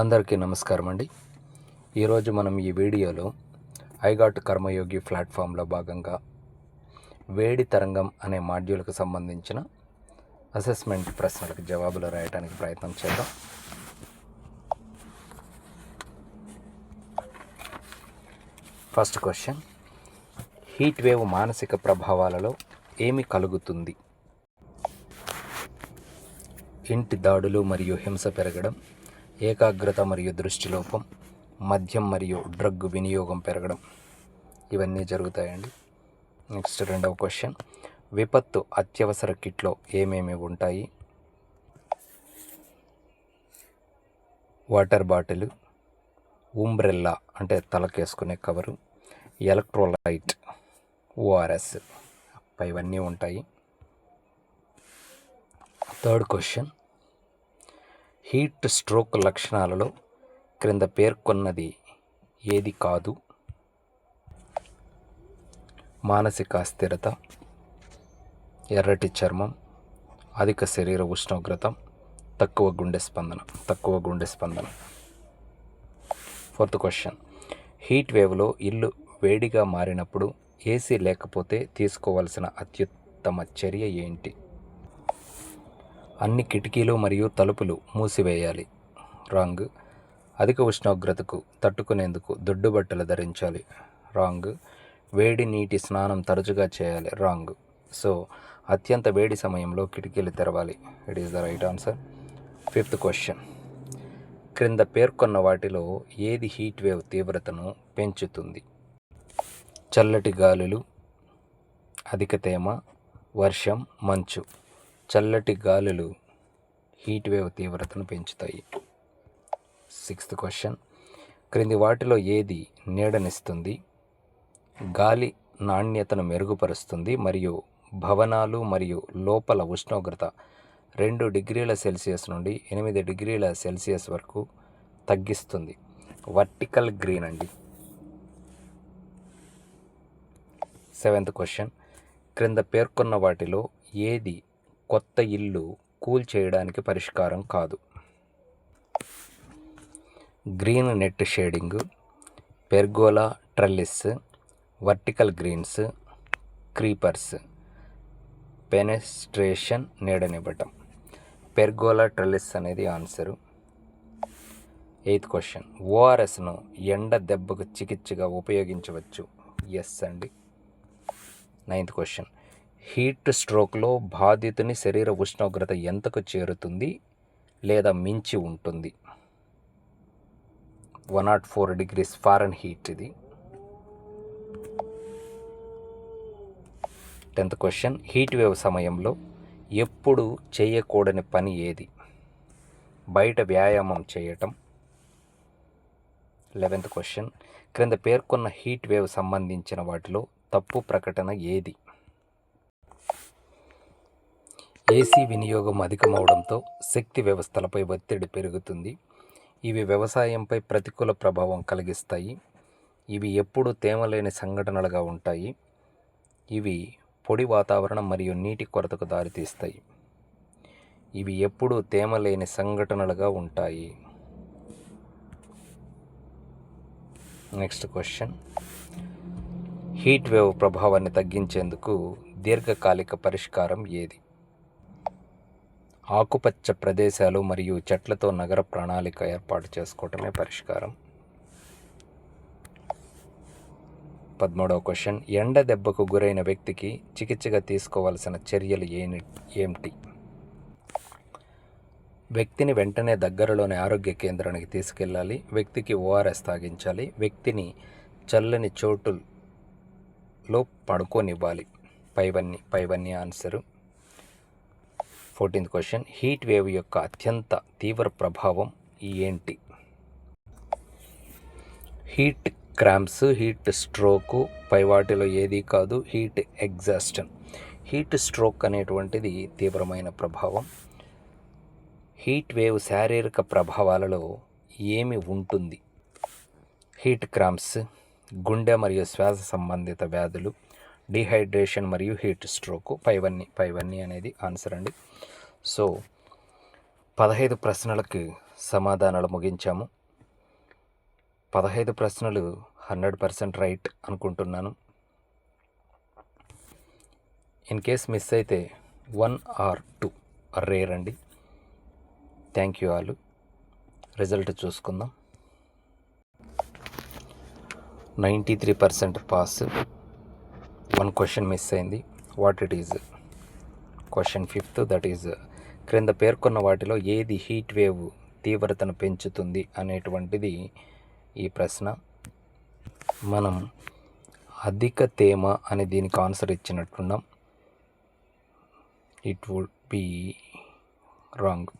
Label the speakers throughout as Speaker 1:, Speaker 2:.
Speaker 1: అందరికీ నమస్కారం అండి. ఈరోజు మనం ఈ వీడియోలో ఐగాట్ కర్మయోగి ప్లాట్ఫామ్లో భాగంగా వేడి తరంగం అనే మాడ్యూల్కు సంబంధించిన అసెస్మెంట్ ప్రశ్నలకు జవాబులు రాయడానికి ప్రయత్నం చేద్దాం. First question. హీట్ వేవ్ మానసిక ప్రభావాలలో ఏమి కలుగుతుంది? ఇంటి దాడులు మరియు హింస పెరగడం ఏకాగ్రత మరియు దృష్టిలోపం మద్యం మరియు డ్రగ్ వినియోగం పెరగడం. ఇవన్నీ జరుగుతాయండి. నెక్స్ట్ రెండవ క్వశ్చన్. విపత్తు అత్యవసర కిట్లో ఏమేమి ఉంటాయి? వాటర్ బాటిల్ ఉంబ్రెల్లా అంటే తలకేసుకునే కవరు ఎలక్ట్రోలైట్ ఓఆర్ఎస్ ఇవన్నీ ఉంటాయి. Third question. హీట్ స్ట్రోక్ లక్షణాలలో క్రింద పేర్కొన్నది ఏది కాదు. మానసిక అస్థిరత ఎర్రటి చర్మం అధిక శరీర ఉష్ణోగ్రత తక్కువ గుండె స్పందన తక్కువ గుండె స్పందన. Fourth question. హీట్ వేవ్లో ఇల్లు వేడిగా మారినప్పుడు ఏసీ లేకపోతే తీసుకోవాల్సిన అత్యుత్తమ చర్య ఏంటి? అన్ని కిటికీలు మరియు తలుపులు మూసివేయాలి. రాంగ్. అధిక ఉష్ణోగ్రతకు తట్టుకునేందుకు దొడ్డు బట్టలు ధరించాలి. రాంగ్. వేడి నీటి స్నానం తరచుగా చేయాలి. రాంగ్. సో అత్యంత వేడి సమయంలో కిటికీలు తెరవాలి. It is the right answer fifth question క్రింద పేర్కొన్న వాటిలో ఏది హీట్ వేవ్ తీవ్రతను పెంచుతుంది? చల్లటి గాలులు అధిక తేమ వర్షం మంచు. చల్లటి గాలులు హీట్ వేవ్ తీవ్రతను పెంచుతాయి. Sixth question. క్రింది వాటిలో ఏది నీడనిస్తుంది? గాలి నాణ్యతను మెరుగుపరుస్తుంది మరియు భవనాలు మరియు లోపల ఉష్ణోగ్రత రెండు డిగ్రీల సెల్సియస్ నుండి ఎనిమిది డిగ్రీల సెల్సియస్ వరకు తగ్గిస్తుంది. వర్టికల్ గ్రీన్ అండి. Seventh question. క్రింద పేర్కొన్న వాటిలో ఏది కొత్త ఇల్లు కూల్ చేయడానికి పరిష్కారం కాదు. Green net shading pergola trellis vertical greens creepers fenestration నీడనివ్వటం. Pergola trellis అనేది ఆన్సరు. Eighth question. ఓఆర్ఎస్ను ఎండ దెబ్బకు చికిత్సగా ఉపయోగించవచ్చు? ఎస్ అండి. Ninth question. హీట్ స్ట్రోక్లో బాధితుని శరీర ఉష్ణోగ్రత ఎంతకు చేరుతుంది లేదా మించి ఉంటుంది? One not four degrees Fahrenheit ఇది. టెన్త్ క్వశ్చన్ హీట్ వేవ్ సమయంలో ఎప్పుడు చేయకూడని పని ఏది? బయట వ్యాయామం చేయటం. లెవెన్త్ క్వశ్చన్ క్రింద పేర్కొన్న హీట్ వేవ్ సంబంధించిన వాటిలో తప్పు ప్రకటన ఏది? ఏసీ వినియోగం అధికమవడంతో శక్తి వ్యవస్థలపై ఒత్తిడి పెరుగుతుంది. ఇవి వ్యవసాయంపై ప్రతికూల ప్రభావం కలిగిస్తాయి. ఇవి ఎప్పుడు తేమలేని సంఘటనలుగా ఉంటాయి. ఇవి పొడి వాతావరణం మరియు నీటి కొరతకు దారితీస్తాయి. ఇవి ఎప్పుడూ తేమ లేని సంఘటనలుగా ఉంటాయి. Next question. హీట్ వేవ్ ప్రభావాన్ని తగ్గించేందుకు దీర్ఘకాలిక పరిష్కారం ఏది? ఆకుపచ్చ ప్రదేశాలు మరియు చెట్లతో నగర ప్రణాళిక ఏర్పాటు చేసుకోవటమే పరిష్కారం. పదమూడవ క్వశ్చన్. ఎండ దెబ్బకు గురైన వ్యక్తికి చికిత్సగా తీసుకోవాల్సిన చర్యలు ఏమి ఏమిటి? వ్యక్తిని వెంటనే దగ్గరలోని ఆరోగ్య కేంద్రానికి తీసుకెళ్ళాలి. వ్యక్తికి ఓఆర్ఎస్ తాగించాలి. వ్యక్తిని చల్లని చోటులో పడుకోనివ్వాలి. పైవన్నీ పైవన్నీ answer. Fourteenth question. Heat wave యొక్క అత్యంత తీవ్ర ప్రభావం ఏంటి? హీట్ క్రాంప్స్ హీట్ స్ట్రోకు పై వాటిలో ఏది కాదు హీట్ ఎగ్జాస్టన్. హీట్ స్ట్రోక్ అనేటువంటిది తీవ్రమైన ప్రభావం. హీట్ వేవ్ శారీరక ప్రభావాలలో ఏమి ఉంటుంది? హీట్ క్రాంప్స్ గుండె మరియు శ్వాస సంబంధిత వ్యాధులు డిహైడ్రేషన్ మరియు హీట్ స్ట్రోక్. పైవన్నీ పైవన్నీ అనేది ఆన్సర్ అండి. సో పదహైదు ప్రశ్నలకు సమాధానాలు ముగించాము. పదహైదు ప్రశ్నలు హండ్రెడ్ పర్సెంట్ రైట్ అనుకుంటున్నాను. ఇన్ కేస్ మిస్ అయితే వన్ ఆర్ టూ రేర్ అండి. Thank you all. రిజల్ట్ చూసుకుందాం. Ninety three percent pass. One question miss అయింది. What it is question fifth that is క్రింద పేర్కొన్న వాటిలో ఏది హీట్ వేవ్ తీవ్రతను పెంచుతుంది అనేటువంటిది ఈ ప్రశ్న. మనం అధిక తేమ అని దీనికి answer ఇచ్చినట్టున్నాం. It would be wrong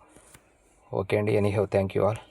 Speaker 1: okay అండి anyhow thank you all